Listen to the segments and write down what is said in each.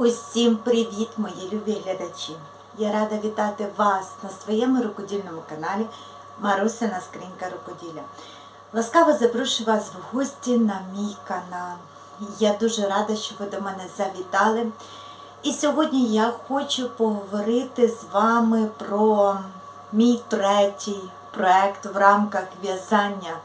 Усім привіт, мої любі глядачі! Я рада вітати вас на своєму рукодільному каналі Марусина Скринька Рукоділля. Ласкаво запрошую вас в гості на мій канал. Я дуже рада, що ви до мене завітали. І сьогодні я хочу поговорити з вами про мій третій проект в рамках в'язання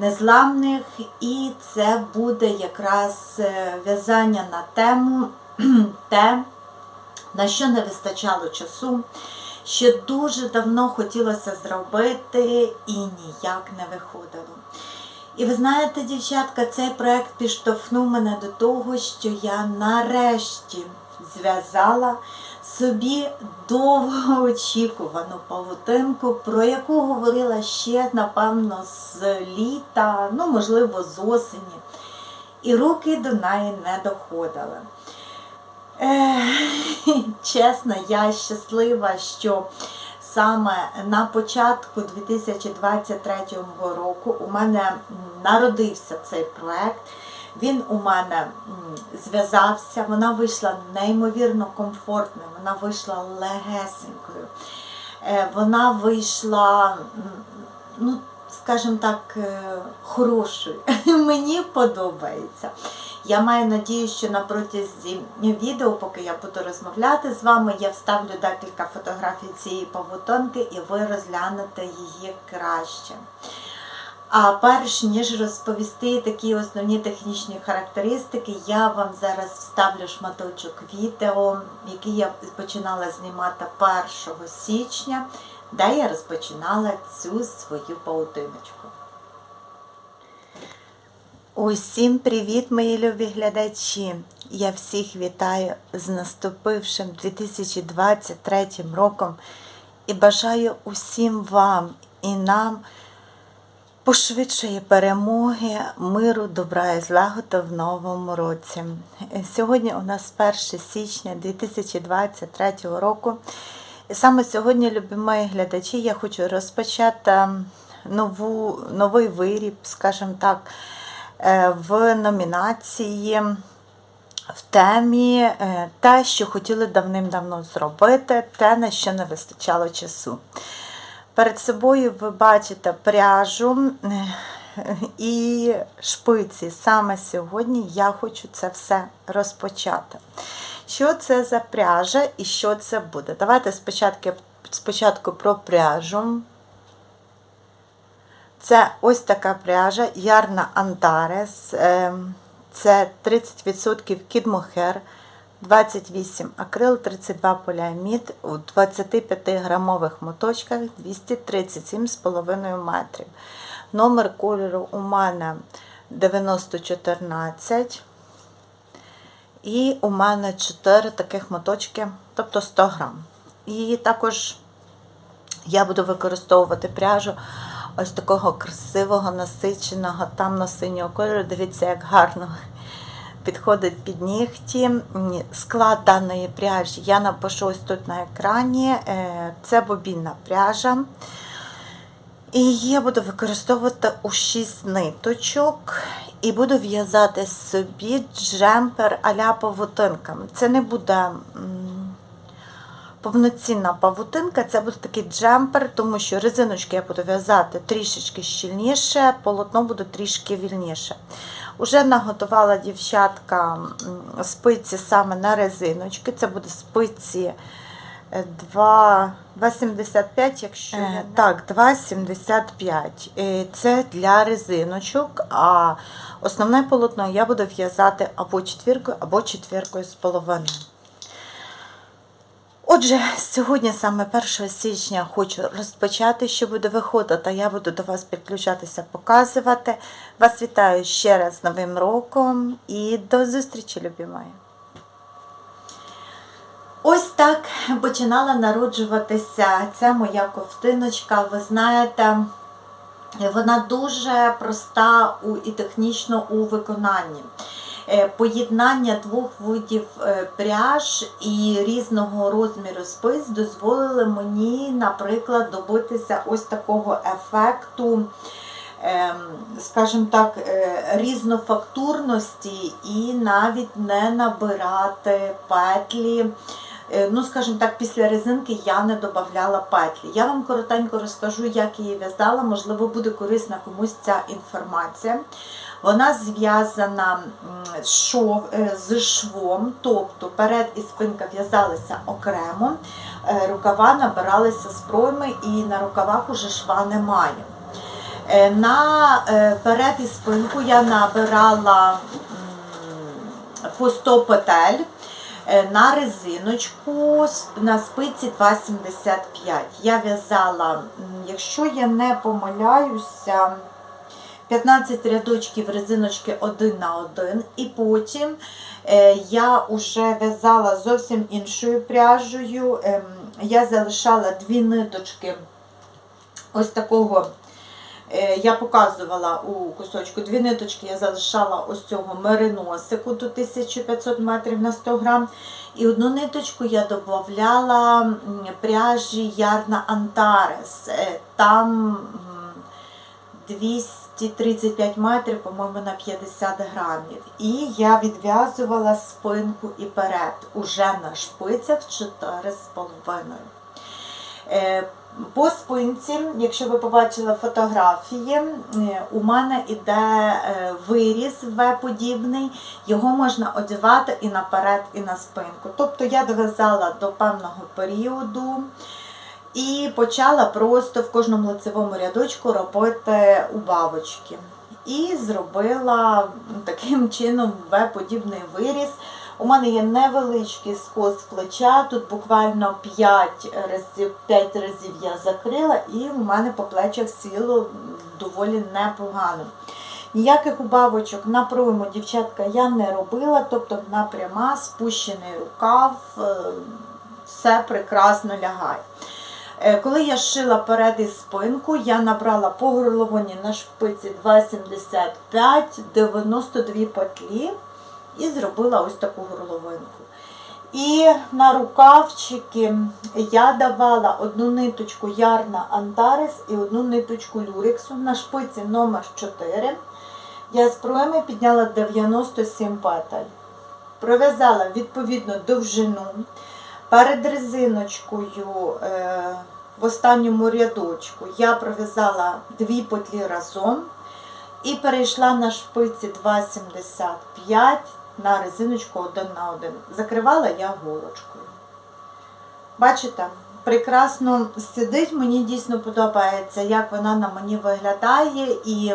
незламних, і це буде якраз е, в'язання на тему те, на що не вистачало часу, що дуже давно хотілося зробити і ніяк не виходило. І ви знаєте, дівчатка, цей проект підштовхнув мене до того, що я нарешті зв'язала собі довгоочікувану павутинку, про яку говорила ще, напевно, з літа, ну, можливо, з осені. І руки до неї не доходили. Ех, чесно, я щаслива, що саме на початку 2023 року у мене народився цей проект. Він у мене зв'язався, вона вийшла неймовірно комфортною, вона вийшла легесенькою. Е, Вона вийшла, ну, скажімо так, е, хорошою. Мені подобається. Я маю надію, що на протязі відео, поки я буду розмовляти з вами, я вставлю декілька фотографій цієї павутонки і ви розглянете її краще. А перш ніж розповісти такі основні технічні характеристики, я вам зараз вставлю шматочок відео, який я починала знімати 1 січня, де я розпочинала цю свою паутиночку. Усім привіт, мої любі глядачі! Я всіх вітаю з наступившим 2023 роком і бажаю усім вам і нам пошвидшої перемоги, миру, добра і злагоди в новому році. Сьогодні у нас 1 січня 2023 року. І саме сьогодні, любі мої глядачі, я хочу розпочати нову, новий виріб, скажімо так, е, в номінації в темі е, те, що хотіли давним-давно зробити, те, на що не вистачало часу. Перед собою ви бачите пряжу е, і шпиці. Саме сьогодні я хочу це все розпочати. Що це за пряжа і що це буде? Давайте спочатку, спочатку про пряжу. Це ось така пряжа Ярна Антарес. Ем, Це 30% кідмохер, 28 акрил, 32 поліамід у 25 грамових моточках 237,5 метрів. Номер кольору у мене 9014. І у мене 4 таких моточки, тобто 100 грам. І також я буду використовувати пряжу ось такого красивого, насиченого, темно-синього кольору. Дивіться, як гарно підходить під нігті. Склад даної пряжі я напишу ось тут на екрані. Е, Це бобінна пряжа. І я буду використовувати у 6 ниточок і буду в'язати собі джемпер аля повутинками. Це не буде повноцінна павутинка, це буде такий джемпер, тому що резиночки я буду в'язати трішечки щільніше, полотно буде трішки вільніше. Уже наготувала дівчатка спиці саме на резиночки. Це буде спиці е, 2 2,75, якщо я не- так, 2,75. Е, Це для резиночок, а основне полотно я буду в'язати або четвіркою, або четвіркою з половиною. Отже, сьогодні, саме 1 січня, хочу розпочати, що буде виходити. Я буду до вас підключатися, показувати. Вас вітаю ще раз з Новим роком і до зустрічі, любі мої. Ось так починала народжуватися ця моя ковтиночка. Ви знаєте, вона дуже проста і технічно у виконанні. Е, Поєднання двох видів е, пряж і різного розміру спис дозволили мені, наприклад, добитися ось такого ефекту ем, скажімо так, е, різнофактурності і навіть не набирати петлі. Е, Ну, скажімо так, після резинки я не додавала петлі. Я вам коротенько розкажу, як її в'язала. Можливо, буде корисна комусь ця інформація. Вона зв'язана е, з швом, тобто перед і спинка в'язалися окремо, е, рукава набиралися з пройми і на рукавах уже шва немає. На перед і спинку я набирала по 100 петель на резиночку на спиці 2,75. Я в'язала, якщо я не помиляюся, 15 рядочків резиночки один на один, і потім е, я вже в'язала зовсім іншою пряжею. Ем, я залишала дві ниточки ось такого. Е, Я показувала у кусочку дві ниточки, я залишала ось цього мериносику до 1500 метрів на 100 грам. І одну ниточку я додавала пряжі Ярна Антарес. Е, Там 235 метрів, по-моєму, на 50 грамів. І я відв'язувала спинку і перед уже на шпицях 4,5. По спинці, якщо ви побачили фотографії, е, у мене іде е, виріз В-подібний, його можна одягати і наперед, і на спинку. Тобто я дов'язала до певного періоду і почала просто в кожному лицевому рядочку робити убавочки. І зробила таким чином В-подібний виріз. У мене є невеличкий скос плеча, тут буквально 5 разів, 5 разів я закрила, і у мене по плечах сіло доволі непогано. Ніяких убавочок на пройму, дівчатка, я не робила, тобто напряма, спущений рукав, е, все прекрасно лягає. Е, Коли я шила перед і спинку, я набрала по горловині на шпиці 2,75, 92 петлі і зробила ось таку горловинку. І на рукавчики я давала одну ниточку Ярна Антарес і одну ниточку Люрексу на шпиці номер 4 Я з проеми підняла 97 петель. Пров'язала відповідно довжину. Перед резиночкою е, в останньому рядочку я пров'язала дві петлі разом і перейшла на шпиці 2,75 на резиночку 1 на 1. Закривала я голочкою. Бачите, прекрасно сидить, мені дійсно подобається, як вона на мені виглядає. І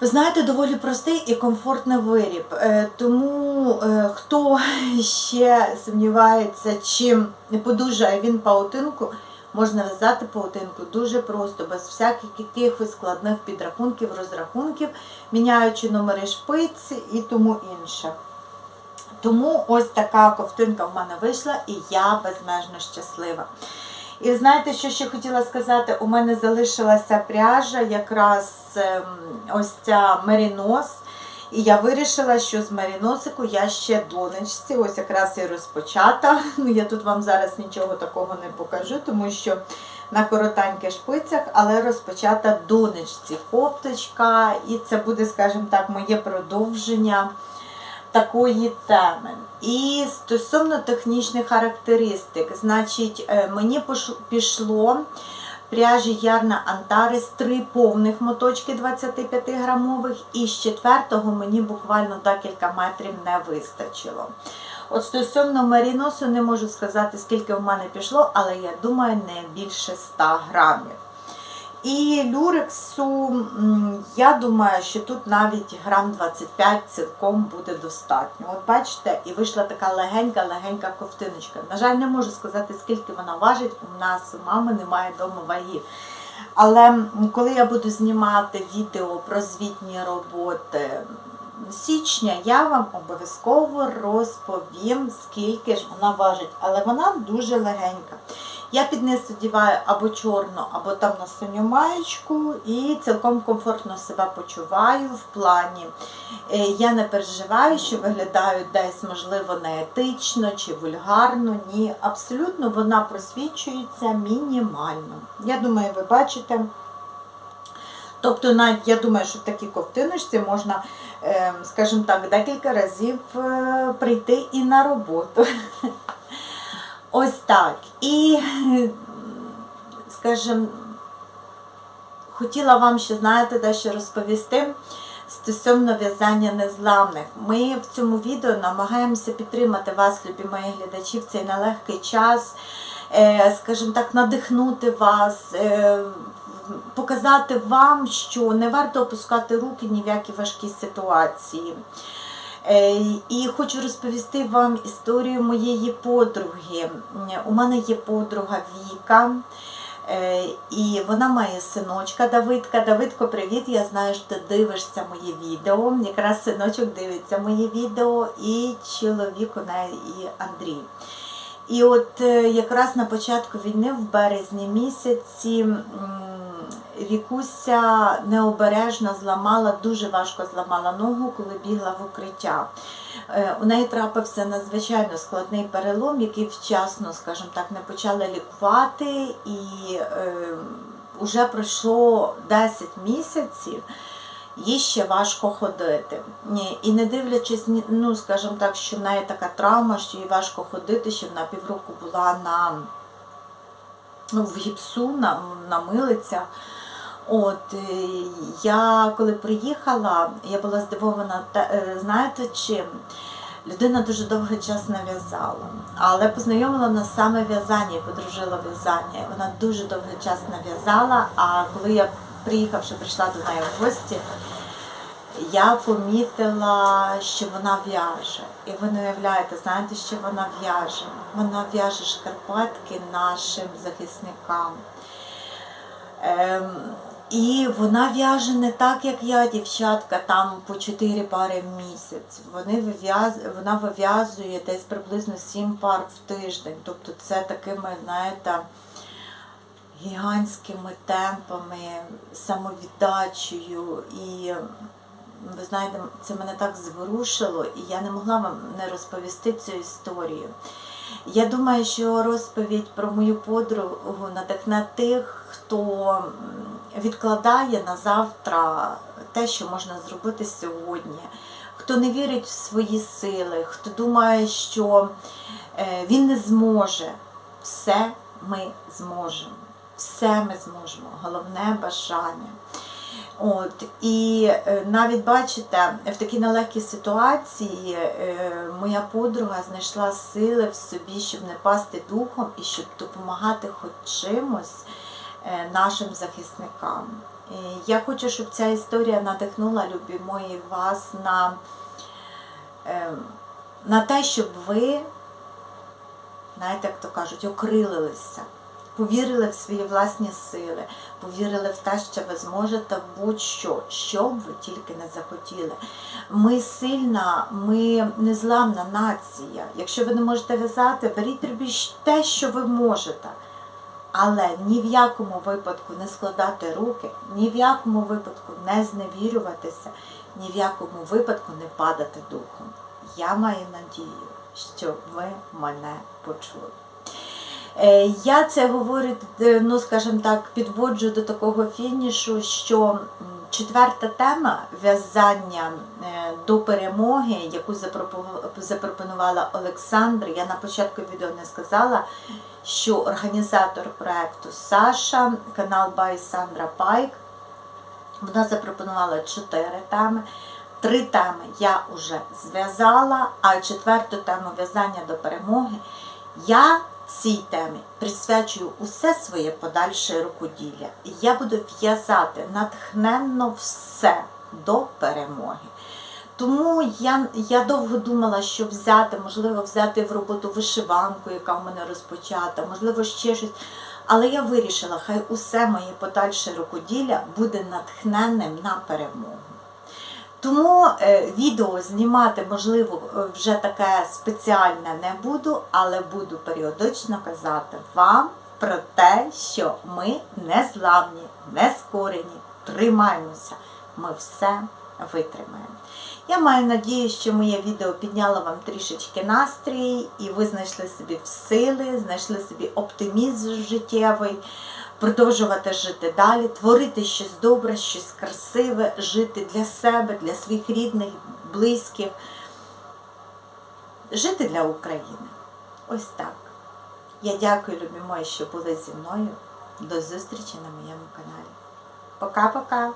ви знаєте, доволі простий і комфортний виріб. Е, Тому е, хто ще сумнівається, чи подужає він паутинку, можна в'язати паутинку дуже просто, без всяких якихось складних підрахунків, розрахунків, міняючи номери шпиць і тому інше. Тому ось така ковтинка в мене вийшла, і я безмежно щаслива. І знаєте, що ще хотіла сказати? У мене залишилася пряжа, якраз ем, ось ця мерінос. І я вирішила, що з меріносику я ще донечці, ось якраз і розпочата. Ну, я тут вам зараз нічого такого не покажу, тому що на коротеньких шпицях, але розпочата донечці кофточка. І це буде, скажімо так, моє продовження такої теми. І стосовно технічних характеристик, значить, е, мені пішло пряжі Ярна Антарес три повних моточки 25 грамових, і з четвертого мені буквально декілька метрів не вистачило. От стосовно маріносу не можу сказати, скільки в мене пішло, але я думаю, не більше 100 грамів. І люрексу, я думаю, що тут навіть грам 25 цілком буде достатньо. От бачите, і вийшла така легенька-легенька ковтиночка. На жаль, не можу сказати, скільки вона важить. У нас у мами немає вдома ваги. Але коли я буду знімати відео про звітні роботи січня, я вам обов'язково розповім, скільки ж вона важить. Але вона дуже легенька. Я під низ одіваю або чорну, або там на синю маєчку і цілком комфортно себе почуваю в плані. е, Я не переживаю, що виглядаю десь, можливо, неетично чи вульгарно. Ні, абсолютно вона просвічується мінімально. Я думаю, ви бачите. Тобто, навіть я думаю, що в такій ковтиночці можна, е, скажімо так, декілька разів е, прийти і на роботу. Ось так. І, скажімо, хотіла вам ще, знаєте, дещо розповісти стосовно в'язання незламних. Ми в цьому відео намагаємося підтримати вас, любі мої глядачі, в цей нелегкий час, е, скажімо так, надихнути вас, е, показати вам, що не варто опускати руки ні в які важкі ситуації. Е, І хочу розповісти вам історію моєї подруги. У мене є подруга Віка. Е, І вона має синочка Давидка. Давидко, привіт! Я знаю, що ти дивишся моє відео. Якраз синочок дивиться моє відео, і чоловік у неї Андрій. І от е, якраз на початку війни, в березні місяці, Вікуся необережно зламала, дуже важко зламала ногу, коли бігла в укриття. Е, У неї трапився надзвичайно складний перелом, який вчасно, скажімо так, не почали лікувати, і е, вже пройшло 10 місяців. Їй ще важко ходити. І не дивлячись, ну скажімо так, що в неї така травма, що їй важко ходити, що вона півроку була на ну, в гіпсу, на, на милицях. От е, я коли приїхала, я була здивована, те- е, знаєте чим? Людина дуже довгий час не в'язала, але познайомила нас саме в'язання і подружила в'язання. Вона дуже довгий час не в'язала, а коли я приїхавши, прийшла до неї в гості, я помітила, що вона в'яже. І ви не уявляєте, знаєте, що вона в'яже? Вона в'яже шкарпетки нашим захисникам. Ем, і вона в'яже не так, як я, дівчатка, там по 4 пари в місяць. Вони. Вона вив'язує десь приблизно 7 пар в тиждень. Тобто це такими, знаєте, гігантськими темпами, самовіддачею. І ви знаєте, це мене так зворушило, і я не могла вам не розповісти цю історію. Я думаю, що розповідь про мою подругу надихне тих, хто відкладає на завтра те, що можна зробити сьогодні, хто не вірить в свої сили, хто думає, що е, він не зможе. Все ми зможемо. Все ми зможемо. Головне бажання. От, і е, навіть бачите, в такій нелегкій ситуації е, моя подруга знайшла сили в собі, щоб не пасти духом і щоб допомагати хоч чимось нашим захисникам. Я хочу, щоб ця історія надихнула, любі мої, вас на, е, на те, щоб ви, знаєте, як то кажуть, окрилилися повірили в свої власні сили, повірили в те, що ви зможете будь-що, що б ви тільки не захотіли. Ми сильна, ми незламна нація. Якщо ви не можете в'язати, беріть те, що ви можете. Але ні в якому випадку не складати руки, ні в якому випадку не зневірюватися, ні в якому випадку не падати духом. Я маю надію, що ви мене почули. Е, Я це говорю, е, ну скажімо так, підводжу до такого фінішу, що четверта тема в'язання е, до перемоги, яку запропонувала Олександр. Я на початку відео не сказала, що організатор проекту Саша, канал Бай Сандра Пайк, вона запропонувала чотири теми. Три теми я вже зв'язала, а четверту тему в'язання до перемоги я цій темі присвячую усе своє подальше рукоділля. Я буду в'язати натхненно все до перемоги. Тому я, я довго думала, що взяти, можливо, взяти в роботу вишиванку, яка в мене розпочата, можливо, ще щось. Але я вирішила, хай усе моє подальше рукоділля буде натхненним на перемогу. Тому е, відео знімати, можливо, е, вже таке спеціальне не буду, але буду періодично казати вам про те, що ми не зламні, не скорені, тримаємося, ми все витримаємо. Я маю надію, що моє відео підняло вам трішечки настрій, і ви знайшли собі сили, знайшли собі оптимізм життєвий, продовжувати жити далі, творити щось добре, щось красиве, жити для себе, для своїх рідних, близьких, жити для України. Ось так. Я дякую, любі мої, що були зі мною. До зустрічі на моєму каналі. Пока-пока!